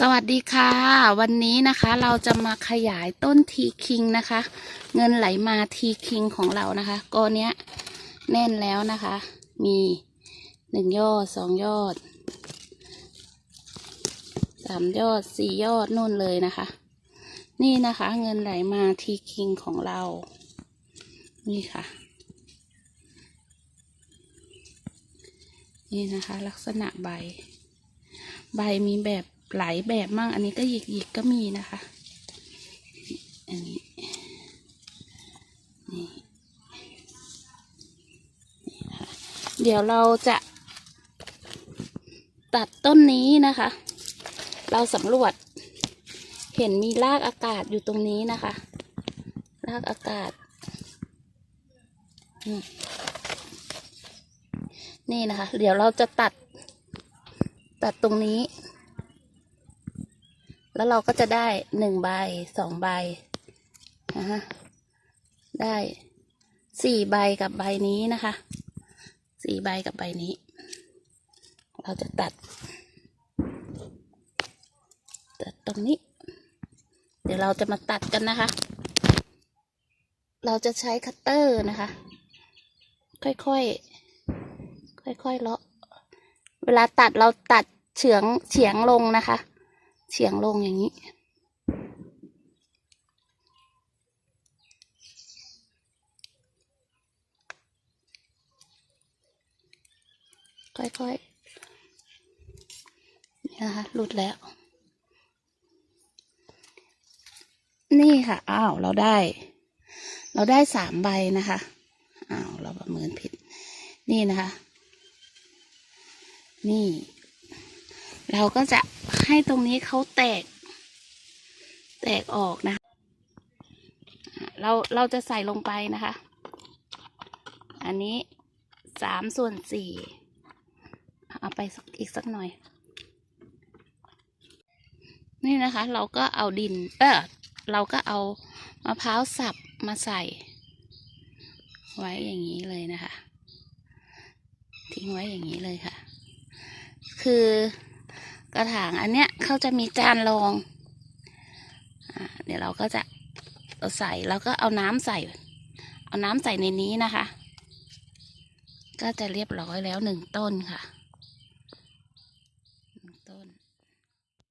สวัสดีค่ะ วันนี้นะคะเราจะมาขยายต้นทีคิงนะคะ เงินไหลมาทีคิงของเรานะคะกอเนี้ยแน่นแล้วนะคะ มีหนึ่งยอดสองยอดสามยอดสี่ยอดนู่นเลยนะคะ นี่นะคะ เงินไหลมาทีคิงของเรา นี่ค่ะ นี่นะคะ ลักษณะใบ ใบมีแบบ หลายแบบมั่งอันนี้ก็หยิกหยิกก็มีนะคะ อันนี้นี่นี่ะเดี๋ยวเราจะตัดต้นนี้นะคะ เราสำรวจ เห็นมีรากอากาศอยู่ตรงนี้นะคะ รากอากาศ นี่นะคะ เดี๋ยวเราจะตัด ตัดตรงนี้ แล้วเราก็จะได้หนึ่งใบสองใบนะฮะได้สี่ใบกับใบนี้นะคะสี่ใบกับใบนี้ เราจะตัด ตัดตรงนี้ เดี๋ยวเราจะมาตัดกันนะคะ เราจะใช้คัตเตอร์นะคะ ค่อยๆค่อยๆเลาะเวลาตัดเราตัดเฉียงเฉียงลงนะคะ เฉียงลงอย่างนี้ ค่อยๆ นี่นะคะ หลุดแล้ว นี่ค่ะ อ้าว เราได้ เราได้สามใบนะคะ อ้าว เราประเมินผิด นี่นะคะ นี่ เราก็จะ ให้ตรงนี้เขาแตก แตกออกนะคะเราเราจะใส่ลงไปนะคะ อันนี้สามส่วนสี่เอาไปอีกสักหน่อย นี่นะคะ เราก็เอาดิน เออเราก็เอามะพร้าวสับมาใส่ ไว้อย่างนี้เลยนะคะ ทิ้งไว้อย่างนี้เลยค่ะ คือ กระถางอันเนี้ยเขาจะมีจานรองอ่าเดี๋ยวเราก็จะเอาใส่แล้วก็เอาน้ำใส่ เอาน้ำใส่ในนี้นะคะ ก็จะเรียบร้อยแล้วหนึ่งต้นค่ะ